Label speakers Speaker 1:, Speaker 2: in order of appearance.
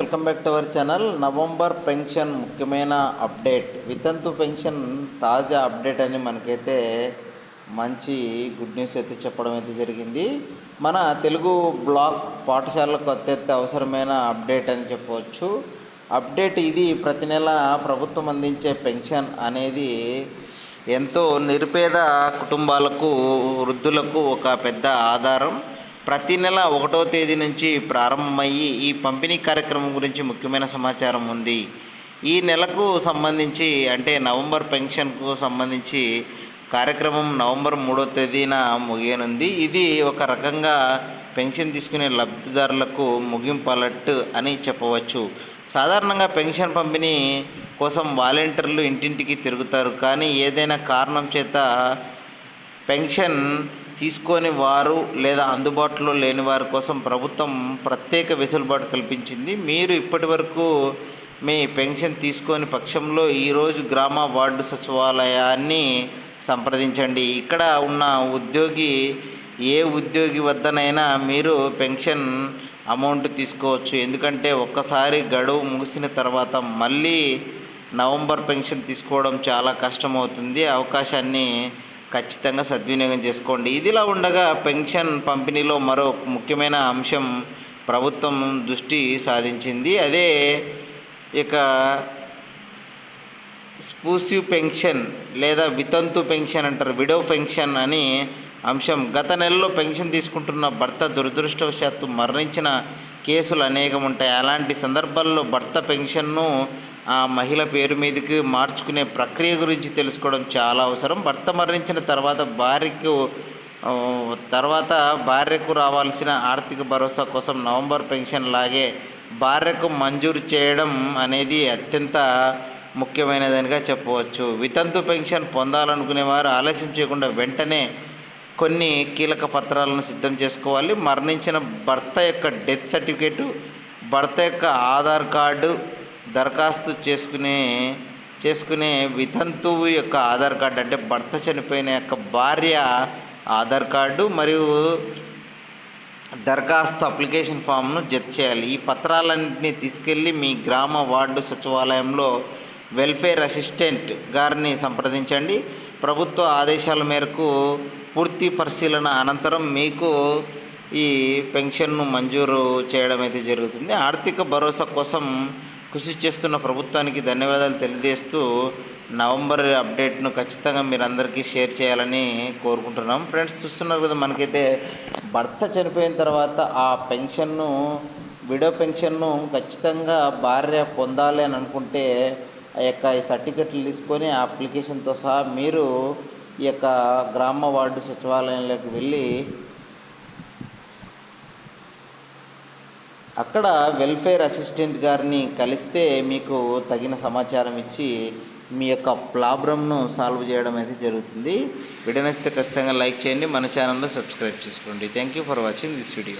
Speaker 1: Welcome back to our channel. November pension ముఖ్యమైన update. వితంతు pension తాజా అప్డేట్ అని మనకైతే మంచి గుడ్ న్యూస్ అయితే చెప్పడం అయితే జరిగింది. మన తెలుగు బ్లాక్ పాఠశాలకు అత్యంత అవసరమైన అప్డేట్ అని చెప్పవచ్చు. అప్డేట్ ఇది ప్రతి నెల ప్రభుత్వం అందించే పెన్షన్ అనేది ఎంతో నిరుపేద కుటుంబాలకు వృద్ధులకు ఒక పెద్ద ఆధారం. ప్రతి నెల ఒకటో తేదీ నుంచి ప్రారంభమయ్యి ఈ పంపిణీ కార్యక్రమం గురించి ముఖ్యమైన సమాచారం ఉంది. ఈ నెలకు సంబంధించి అంటే నవంబర్ పెన్షన్కు సంబంధించి కార్యక్రమం నవంబర్ మూడో తేదీన ముగియనుంది. ఇది ఒక రకంగా పెన్షన్ తీసుకునే లబ్ధిదారులకు ముగింపలట్టు అని చెప్పవచ్చు. సాధారణంగా పెన్షన్ పంపిణీ కోసం వాలంటీర్లు ఇంటింటికి తిరుగుతారు. కానీ ఏదైనా కారణం చేత పెన్షన్ తీసుకొని వారు లేదా అందుబాటులో లేని వారి కోసం ప్రభుత్వం ప్రత్యేక వెసులుబాటు కల్పించింది. మీరు ఇప్పటి వరకు మీ పెన్షన్ తీసుకొని పక్షంలో ఈరోజు గ్రామ వార్డు సచివాలయాన్ని సంప్రదించండి. ఇక్కడ ఉన్న ఉద్యోగి ఏ ఉద్యోగి వద్దనైనా మీరు పెన్షన్ అమౌంట్ తీసుకోవచ్చు. ఎందుకంటే ఒక్కసారి గడువు ముగిసిన తర్వాత మళ్ళీ నవంబర్ పెన్షన్ తీసుకోవడం చాలా కష్టమవుతుంది. అవకాశాన్ని ఖచ్చితంగా సద్వినియోగం చేసుకోండి. ఇదిలా ఉండగా పెన్షన్ పంపిణీలో మరో ముఖ్యమైన అంశం ప్రభుత్వం దృష్టి సాధించింది. అదే ఇక స్పూసివ్ పెన్షన్ లేదా వితంతు పెన్షన్ అంటారు విడో పెన్షన్ అని అంశం. గత నెలలో పెన్షన్ తీసుకుంటున్న భర్త దురదృష్టవశాత్తు మరణించిన కేసులు అనేకం ఉంటాయి. అలాంటి సందర్భాల్లో భర్త పెన్షన్ను ఆ మహిళ పేరు మీదకి మార్చుకునే ప్రక్రియ గురించి తెలుసుకోవడం చాలా అవసరం. భర్త మరణించిన తర్వాత భార్యకు తర్వాత భార్యకు రావాల్సిన ఆర్థిక భరోసా కోసం నవంబర్ పెన్షన్ లాగే భార్యకు మంజూరు చేయడం అనేది అత్యంత ముఖ్యమైనదనిగా చెప్పవచ్చు. వితంతు పెన్షన్ పొందాలనుకునేవారు ఆలస్యం చేయకుండా వెంటనే కొన్ని కీలక పత్రాలను సిద్ధం చేసుకోవాలి. మరణించిన భర్త యొక్క డెత్ సర్టిఫికేటు భర్త యొక్క ఆధార్ కార్డు దరఖాస్తు చేసుకునే చేసుకునే వితంతువు యొక్క ఆధార్ కార్డు అంటే భర్త చనిపోయిన యొక్క భార్య ఆధార్ కార్డు మరియు దరఖాస్తు అప్లికేషన్ ఫామ్ను జత చేయాలి. ఈ పత్రాలన్నింటినీ తీసుకెళ్ళి మీ గ్రామ వార్డు సచివాలయంలో వెల్ఫేర్ అసిస్టెంట్ గారిని సంప్రదించండి. ప్రభుత్వ ఆదేశాల మేరకు పూర్తి పరిశీలన అనంతరం మీకు ఈ పెన్షన్ను మంజూరు చేయడం అయితే జరుగుతుంది. ఆర్థిక భరోసా కోసం కృషి చేస్తున్న ప్రభుత్వానికి ధన్యవాదాలు తెలియజేస్తూ నవంబర్ అప్డేట్ను ఖచ్చితంగా మీరు అందరికీ షేర్ చేయాలని కోరుకుంటున్నాం. ఫ్రెండ్స్ చూస్తున్నారు కదా మనకైతే భర్త చనిపోయిన తర్వాత ఆ పెన్షన్ను విడో పెన్షన్ను ఖచ్చితంగా భార్య పొందాలి అని అనుకుంటే ఆ యొక్క ఈ సర్టిఫికెట్లు తీసుకొని ఆ అప్లికేషన్తో సహా మీరు ఈ యొక్క గ్రామ వార్డు సచివాలయంలోకి వెళ్ళి అక్కడ వెల్ఫేర్ అసిస్టెంట్ గారిని కలిస్తే మీకు తగిన సమాచారం ఇచ్చి మీ యొక్క ప్రాబ్లమ్ను సాల్వ్ చేయడం అయితే జరుగుతుంది. వీడియో ఖచ్చితంగా లైక్ చేయండి. మన ఛానల్లో సబ్స్క్రైబ్ చేసుకోండి. Thank you for watching this video